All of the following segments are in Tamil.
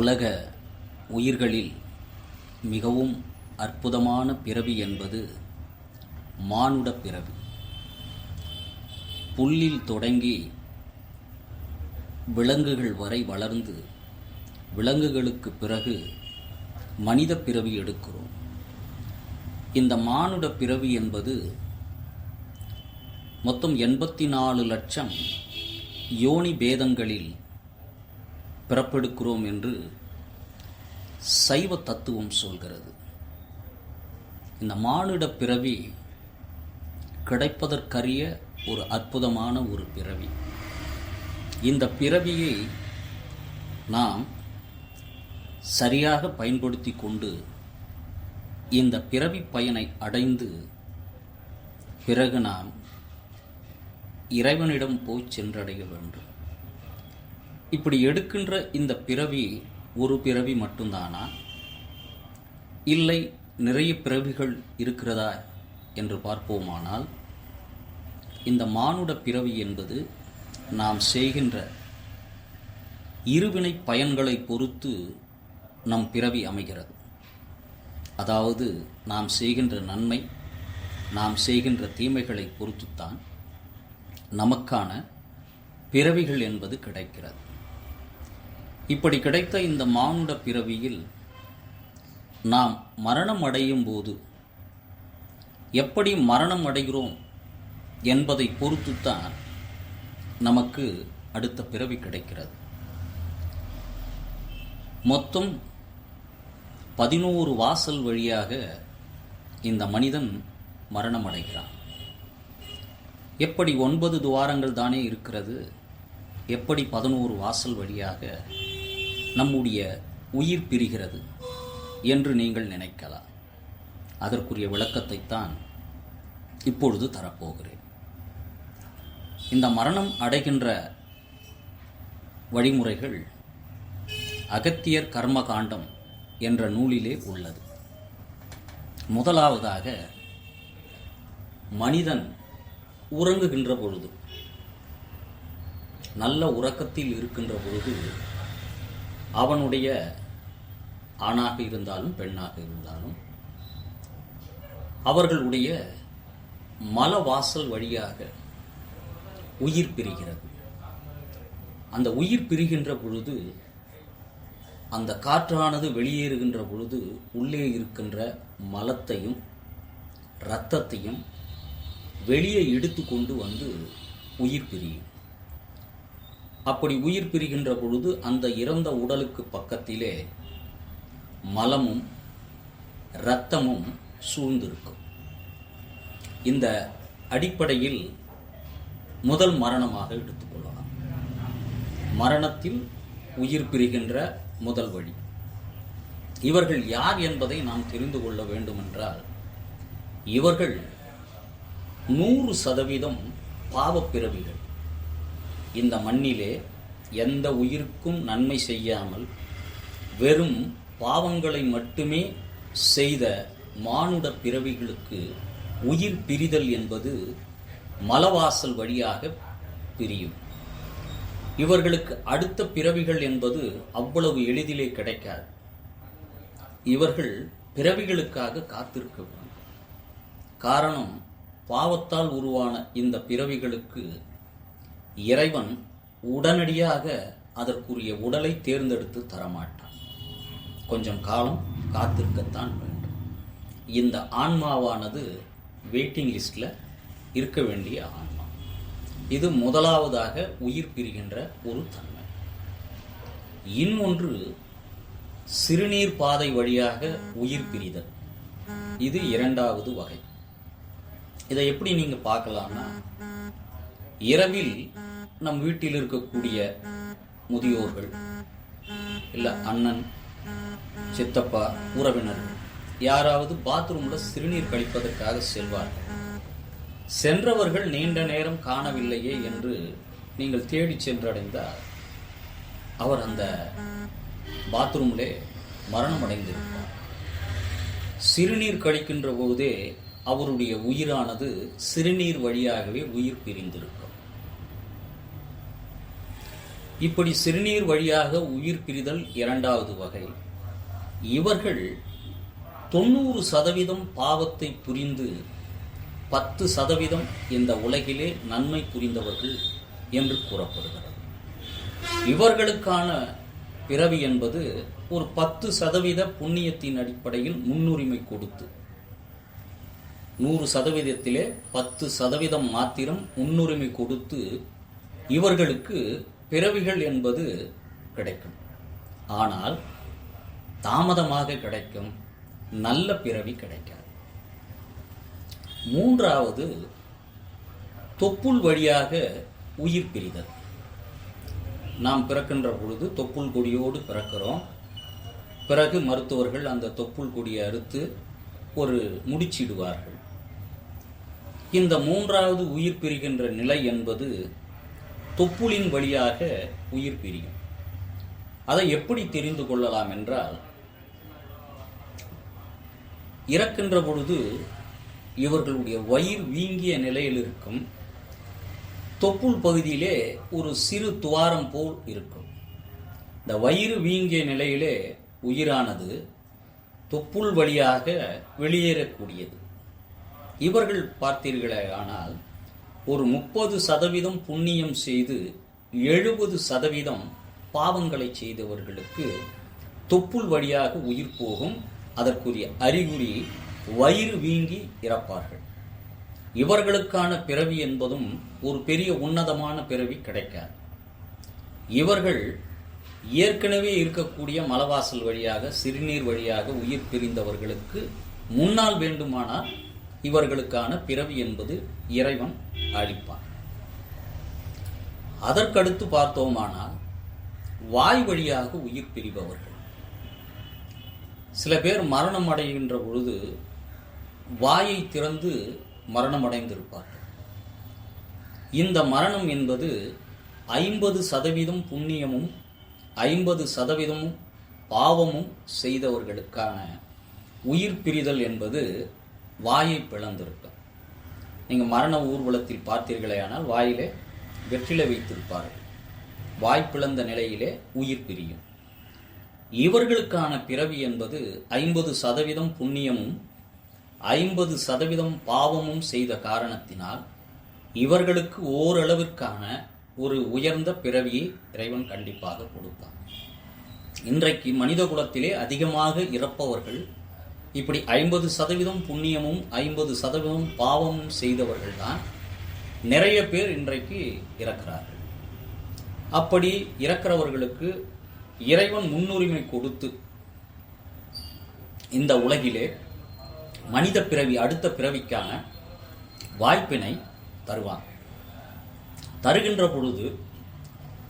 உலக உயிர்களில் மிகவும் அற்புதமான பிறவி என்பது மானுட பிறவி. புல்லில் தொடங்கி விலங்குகள் வரை வளர்ந்து விலங்குகளுக்கு பிறகு மனித பிறவி எடுக்கிறோம். இந்த மானுட பிறவி என்பது மொத்தம் எண்பத்தி நாலு லட்சம் யோனி பேதங்களில் பிறப்பெடுக்கிறோம் என்று சைவ தத்துவம் சொல்கிறது. இந்த மானிட பிறவி கிடைப்பதற்கரிய ஒரு அற்புதமான ஒரு பிறவி. இந்த பிறவியை நாம் சரியாக பயன்படுத்தி கொண்டு இந்த பிறவி பயனை அடைந்து பிறகு நாம் இறைவனிடம் போய் சென்றடைய வேண்டும். இப்படி எடுக்கின்ற இந்த பிறவி ஒரு பிறவி மட்டும்தானா? இல்லை நிறைய பிறவிகள் இருக்கிறதா என்று பார்ப்போமானால் இந்த மானுட பிறவி என்பது நாம் செய்கின்ற இருவினை பயன்களை பொறுத்து நம் பிறவி அமைகிறது. அதாவது நாம் செய்கின்ற நன்மை நாம் செய்கின்ற தீமைகளை பொறுத்துத்தான் நமக்கான பிறவிகள் என்பது கிடைக்கிறது. இப்படி கிடைத்த இந்த மானுட பிறவியில் நாம் மரணம் அடையும் போது எப்படி மரணம் அடைகிறோம் என்பதை பொறுத்துத்தான் நமக்கு அடுத்த பிறவி கிடைக்கிறது. மொத்தம் பதினோரு வாசல் வழியாக இந்த மனிதன் மரணம் அடைகிறான். எப்படி ஒன்பது துவாரங்கள் தானே இருக்கிறது எப்படி பதினோரு வாசல் வழியாக நம்முடைய உயிர் பிரிகிறது என்று நீங்கள் நினைக்கலாம். அதற்குரிய விளக்கத்தைத்தான் இப்பொழுது தரப்போகிறேன். இந்த மரணம் அடைகின்ற வழிமுறைகள் அகத்தியர் கர்மகாண்டம் என்ற நூலிலே உள்ளது. முதலாவதாக மனிதன் உறங்குகின்ற பொழுது நல்ல உறக்கத்தில் இருக்கின்ற பொழுது அவனுடைய ஆணாக இருந்தாலும் பெண்ணாக இருந்தாலும் அவர்களுடைய மலவாசல் வழியாக உயிர் பிரிகிறது. அந்த உயிர் பிரிகின்ற பொழுது அந்த காற்றானது வெளியேறுகின்ற பொழுது உள்ளே இருக்கின்ற மலத்தையும் இரத்தத்தையும் வெளியே எடுத்து கொண்டு வந்து உயிர் பிரியும். அப்படி உயிர் பிரிகின்ற பொழுது அந்த இறந்த உடலுக்கு பக்கத்திலே மலமும் இரத்தமும் சூழ்ந்திருக்கும். இந்த அடிப்படையில் முதல் மரணமாக எடுத்துக்கொள்ளலாம் மரணத்தில் உயிர் பிரிகின்ற முதல் வழி. இவர்கள் யார் என்பதை நாம் தெரிந்து கொள்ள வேண்டுமென்றால் இவர்கள் நூறு சதவீதம் பாவப்பிறவிகள் இந்த மண்ணிலே எந்த உயிருக்கும் நன்மை செய்யாமல் வெறும் பாவங்களை மட்டுமே செய்த மானுட பிறவிகளுக்கு உயிர் பிரிதல் என்பது மலவாசல் வழியாக பிரியும். இவர்களுக்கு அடுத்த பிறவிகள் என்பது அவ்வளவு எளிதிலே கிடைக்காது. இவர்கள் பிறவிகளுக்காக காத்திருக்க வேண்டும். காரணம் பாவத்தால் உருவான இந்த பிறவிகளுக்கு இறைவன் உடனடியாக அதற்குரிய உடலை தேர்ந்தெடுத்து தரமாட்டான். கொஞ்சம் காலம் காத்திருக்கத்தான் வேண்டும். இந்த ஆன்மாவானது வெயிட்டிங் லிஸ்டில் இருக்க வேண்டிய ஆன்மா. இது முதலாவதாக உயிர் பிரிகின்ற ஒரு தன்மை. இன்னொன்று சிறுநீர் பாதை வழியாக உயிர் பிரிதல். இது இரண்டாவது வகை. இதை எப்படி நீங்கள் பார்க்கலாம்னா இரவில் நம் வீட்டில் இருக்கக்கூடிய முதியோர்கள் இல்ல அண்ணன் சித்தப்பா உறவினர்கள் யாராவது பாத்ரூம்ல சிறுநீர் கழிப்பதற்காக செல்வார்கள். சென்றவர்கள் நீண்ட நேரம் காணவில்லையே என்று நீங்கள் தேடி சென்றடைந்தால் அவர் அந்த பாத்ரூமிலே மரணம் அடைந்திருப்பார். சிறுநீர் கழிக்கின்ற போதே அவருடைய உயிரானது சிறுநீர் வழியாகவே உயிர் பிரிந்திருக்கும். இப்படி சிறுநீர் வழியாக உயிர் பிரிதல் இரண்டாவது வகை. இவர்கள் தொண்ணூறு சதவீதம் பாவத்தை புரிந்து பத்து சதவீதம் இந்த உலகிலே நன்மை புரிந்தவர்கள் என்று கூறப்படுகிறது. இவர்களுக்கான பிறவி என்பது ஒரு பத்து சதவீத புண்ணியத்தின் அடிப்படையில் முன்னுரிமை கொடுத்து நூறு சதவீதத்திலே பத்து சதவீதம் மாத்திரம் முன்னுரிமை கொடுத்து இவர்களுக்கு பிறவிகள் என்பது கிடைக்கும். ஆனால் தாமதமாக கிடைக்கும் நல்ல பிறவி கிடைக்காது. மூன்றாவது தொப்புள் வழியாக உயிர் பிரிதல். நாம் பிறக்கின்ற பொழுது தொப்புள் கொடியோடு பிறக்கிறோம். பிறகு மருத்துவர்கள் அந்த தொப்புள் கொடியை அறுத்து ஒரு முடிச்சிடுவார்கள். இந்த மூன்றாவது உயிர் பிரிகின்ற நிலை என்பது தொப்புளின் வழியாக உயிர் பிரியும். அதை எப்படி தெரிந்து கொள்ளலாம் என்றால் இறக்கின்ற பொழுது இவர்களுடைய வயிறு வீங்கிய நிலையில் இருக்கும். தொப்புள் பகுதியிலே ஒரு சிறு துவாரம் போல் இருக்கும். இந்த வயிறு வீங்கிய நிலையிலே உயிரானது தொப்புள் வழியாக வெளியேறக்கூடியது. இவர்கள் பார்த்தீர்களே ஆனால் ஒரு முப்பது சதவீதம் புண்ணியம் செய்து எழுபது சதவீதம் பாவங்களை செய்தவர்களுக்கு தொப்புள் வழியாக உயிர் போகும். அதற்குரிய அறிகுறி வயிறு வீங்கி இறப்பார்கள். இவர்களுக்கான பிறவி என்பதும் ஒரு பெரிய உன்னதமான பிறவி கிடைக்காது. இவர்கள் ஏற்கனவே இருக்கக்கூடிய மலவாசல் வழியாக சிறுநீர் வழியாக உயிர் பிரிந்தவர்களுக்கு முன்னால் வேண்டுமானால் இவர்களுக்கான பிறவி என்பது இறைவன் அழிப்பான். அதற்கடுத்து பார்த்தோமானால் வாய் வழியாக உயிர் பிரிபவர்கள். சில பேர் மரணம் அடைகின்ற பொழுது வாயை திறந்து மரணம் அடைந்திருப்பார்கள். இந்த மரணம் என்பது ஐம்பது சதவீதம் புண்ணியமும் ஐம்பது சதவீதமும் பாவமும் செய்தவர்களுக்கான உயிர் பிரிதல் என்பது வாயை பிளந்திருக்கும் நீங்கள் மரண ஊர்வலத்தில் பார்த்தீர்களே ஆனால் வாயிலே வெற்றிலை வைத்திருப்பார்கள். வாய் பிளந்த நிலையிலே உயிர் பிரியும். இவர்களுக்கான பிறவி என்பது ஐம்பது சதவீதம் புண்ணியமும் ஐம்பது சதவீதம் பாவமும் செய்த காரணத்தினால் இவர்களுக்கு ஓரளவிற்கான ஒரு உயர்ந்த பிறவியை இறைவன் கண்டிப்பாக கொடுப்பான். இன்றைக்கு மனித குலத்திலே அதிகமாக இறப்பவர்கள் இப்படி ஐம்பது சதவீதம் புண்ணியமும் ஐம்பது சதவீதம் பாவமும் செய்தவர்கள் தான் நிறைய பேர் இன்றைக்கு இறக்கிறார்கள். அப்படி இறக்கிறவர்களுக்கு இறைவன் முன்னுரிமை கொடுத்து இந்த உலகிலே மனித பிறவி அடுத்த பிறவிக்கான வாய்ப்பினை தருவான் தருகின்ற பொழுது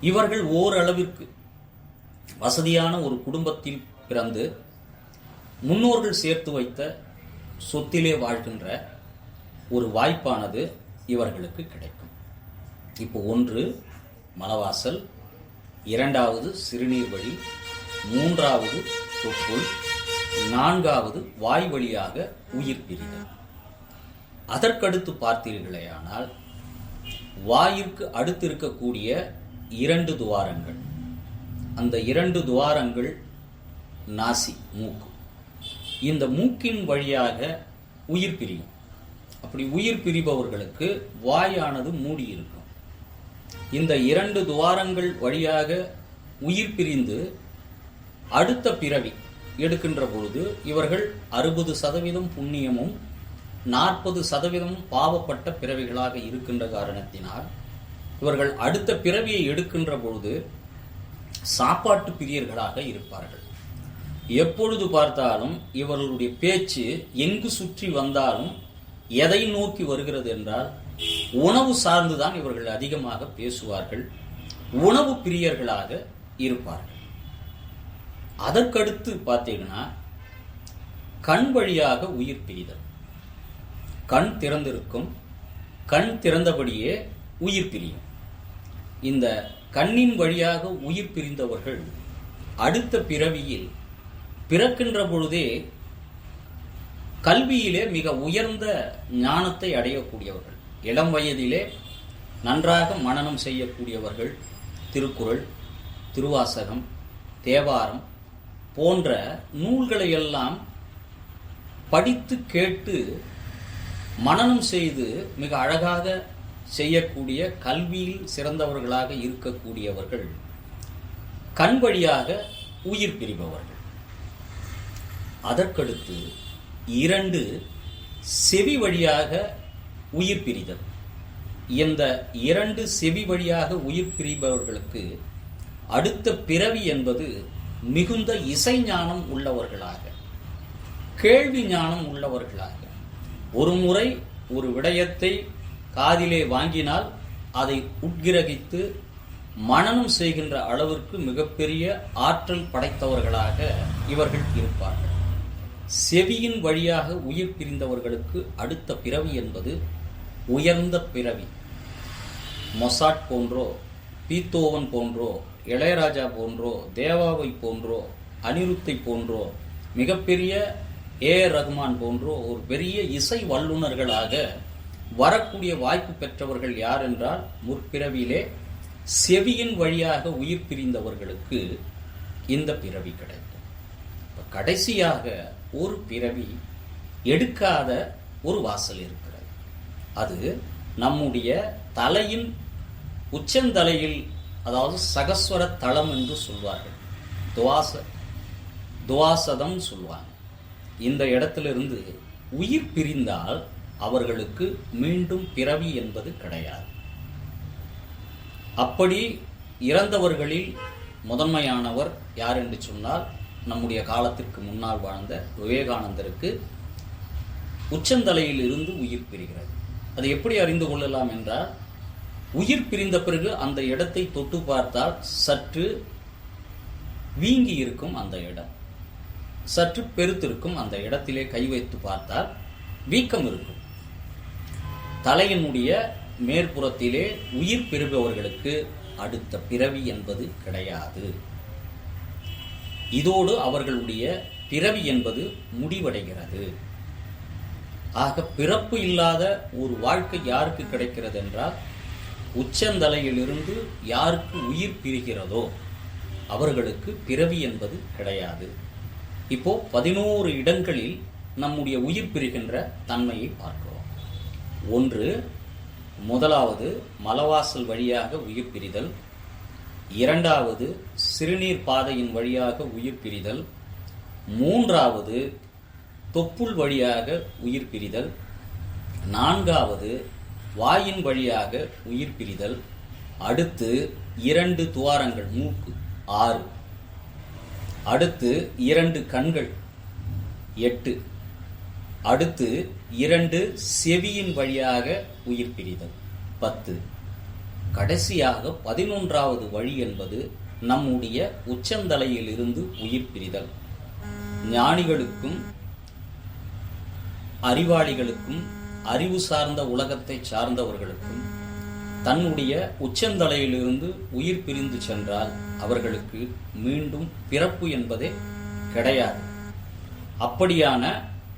இவர்கள் ஓரளவிற்கு வசதியான ஒரு குடும்பத்தில் பிறந்து முன்னோர்கள் சேர்த்து வைத்த சொத்திலே வாழ்கின்ற ஒரு வாய்ப்பானது இவர்களுக்கு கிடைக்கும். இப்போ ஒன்று மலவாசல். இரண்டாவது சிறுநீர் வழி. மூன்றாவது தொப்புள். நான்காவது வாய் வழியாக உயிர் பிரிதல். அதற்கடுத்து பார்த்தீர்களேயானால் வாயிற்கு அடுத்து இருக்கக்கூடிய இரண்டு துவாரங்கள். அந்த இரண்டு துவாரங்கள் நாசி மூக்கு. இந்த மூக்கின் வழியாக உயிர் பிரியும். அப்படி உயிர் பிரிபவர்களுக்கு வாயானது மூடி இருக்கும். இந்த இரண்டு துவாரங்கள் வழியாக உயிர் பிரிந்து அடுத்த பிறவி எடுக்கின்ற பொழுது இவர்கள் அறுபது சதவீதம் புண்ணியமும் நாற்பது சதவீதம் பாவப்பட்ட பிறவிகளாக இருக்கின்ற காரணத்தினால் இவர்கள் அடுத்த பிறவியை எடுக்கின்ற பொழுது சாப்பாட்டு பிரியர்களாக இருப்பார்கள். எப்பொழுது பார்த்தாலும் இவர்களுடைய பேச்சு எங்கு சுற்றி வந்தாலும் எதை நோக்கி வருகிறது என்றால் உணவு சார்ந்துதான் இவர்கள் அதிகமாக பேசுவார்கள் உணவு பிரியர்களாக இருப்பார்கள். அதற்கடுத்து பார்த்தீங்கன்னா கண் வழியாக உயிர் பிரிதல் கண் திறந்திருக்கும் கண் திறந்தபடியே உயிர் பிரியும். இந்த கண்ணின் வழியாக உயிர் பிரிந்தவர்கள் அடுத்த பிறவியில் பிறக்கின்ற பொழுதே கல்வியிலே மிக உயர்ந்த ஞானத்தை அடையக்கூடியவர்கள். இளம் வயதிலே நன்றாக மனனம் செய்யக்கூடியவர்கள் திருக்குறள் திருவாசகம் தேவாரம் போன்ற நூல்களை எல்லாம் படித்து கேட்டு மனனம் செய்து மிக அழகாக செய்யக்கூடிய கல்வியில் சிறந்தவர்களாக இருக்கக்கூடியவர்கள். கண் வழியாக உயிர் பிரிபவர்கள். அதற்கடுத்து இரண்டு செவி வழியாக உயிர் பிரிதல். இந்த இரண்டு செவி வழியாக உயிர் பிரிபவர்களுக்கு அடுத்த பிறவி என்பது மிகுந்த இசை ஞானம் உள்ளவர்களாக கேள்வி ஞானம் உள்ளவர்களாக. ஒரு முறை ஒரு விடயத்தை காதிலே வாங்கினால் அதை உட்கிரகித்து மனனம் செய்கின்ற அளவிற்கு மிகப்பெரிய ஆற்றல் படைத்தவர்களாக இவர்கள் இருப்பார்கள். செவியின் வழியாக உயிர் பிரிந்தவர்களுக்கு அடுத்த பிறவி என்பது உயர்ந்த பிறவி. மொசாட் போன்றோ பீத்தோவன் போன்றோ இளையராஜா போன்றோ தேவாவை போன்றோ அனிருத்தை போன்றோ மிகப்பெரிய ஏ. ரகுமான் போன்றோ ஒரு பெரிய இசை வல்லுநர்களாக வரக்கூடிய வாய்ப்பு பெற்றவர்கள் யார் என்றால் முற்பிறவியிலே செவியின் வழியாக உயிர் பிரிந்தவர்களுக்கு இந்த பிறவி கிடைக்கும். கடைசியாக ஒரு பிறவி எடுக்காத ஒரு வாசல் இருக்கிறது. அது நம்முடைய தலையின் உச்சந்தலையில் அதாவது சகஸ்வர தளம் என்று சொல்வார்கள். துவாச துவாசதம் சொல்வாங்க. இந்த இடத்திலிருந்து உயிர் பிரிந்தால் அவர்களுக்கு மீண்டும் பிறவி என்பது கிடையாது. அப்படி இறந்தவர்களில் முதன்மையானவர் யார் என்று சொன்னால் நம்முடைய காலத்திற்கு முன்னால் வாழ்ந்த விவேகானந்தருக்கு உச்சந்தலையில் இருந்து உயிர் பிரிகிறது. அதை எப்படி அறிந்து கொள்ளலாம் என்றால் உயிர் பிரிந்த பிறகு அந்த இடத்தை தொட்டு பார்த்தால் சற்று வீங்கி இருக்கும் அந்த இடம். சற்று பெருத்திருக்கும் அந்த இடத்திலே கை வைத்து பார்த்தால் வீக்கம் இருக்கும். தலையினுடைய மேற்புறத்திலே உயிர் பெறுபவர்களுக்கு அடுத்த பிறவி என்பது கிடையாது. இதோடு அவர்களுடைய பிறவி என்பது முடிவடைகிறது. ஆக பிறப்பு இல்லாத ஒரு வாழ்க்கை யாருக்கு கிடைக்கிறது என்றால் உச்சந்தலையிலிருந்து யாருக்கு உயிர் பிரிகிறதோ அவர்களுக்கு பிறவி என்பது கிடையாது. இப்போ பதினோரு இடங்களில் நம்முடைய உயிர் பிரிகின்ற தன்மையை பார்க்கிறோம். ஒன்று முதலாவது மலவாசல் வழியாக உயிர் பிரிதல். இரண்டாவது சிறுநீர் பாதையின் வழியாக உயிர் பிரிதல். மூன்றாவது தொப்புள் வழியாக உயிர் பிரிதல். நான்காவது வாயின் வழியாக உயிர் பிரிதல். அடுத்து இரண்டு துவாரங்கள் மூக்கு ஆறு. அடுத்து இரண்டு கண்கள் எட்டு. அடுத்து இரண்டு செவியின் வழியாக உயிர் பிரிதல் பத்து. கடைசியாக பதினொன்றாவது வழி என்பது நம்முடைய உச்சந்தலையிலிருந்து உயிர் பிரிதல். ஞானிகளுக்கும் அறிவாளிகளுக்கும் அறிவு சார்ந்த உலகத்தை சார்ந்தவர்களுக்கும் தன்னுடைய உச்சந்தலையிலிருந்து உயிர் பிரிந்து சென்றால் அவர்களுக்கு மீண்டும் பிறப்பு என்பதே கிடையாது. அப்படியான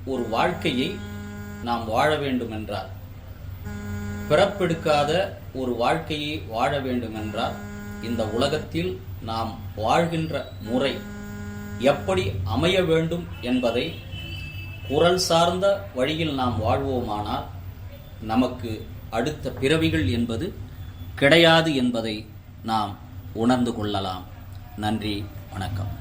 ஒரு வாழ்க்கையை நாம் வாழ வேண்டும் என்றால் பிறப்பெடுக்காத ஒரு வாழ்க்கையை வாழ வேண்டும் என்றால் இந்த உலகத்தில் நாம் வாழ்கின்ற முறை எப்படி அமைய வேண்டும் என்பதை குரல் சார்ந்த வழியில் நாம் வாழ்வோமானால் நமக்கு அடுத்த பிறவிகள் என்பது கிடையாது என்பதை நாம் உணர்ந்து கொள்ளலாம். நன்றி வணக்கம்.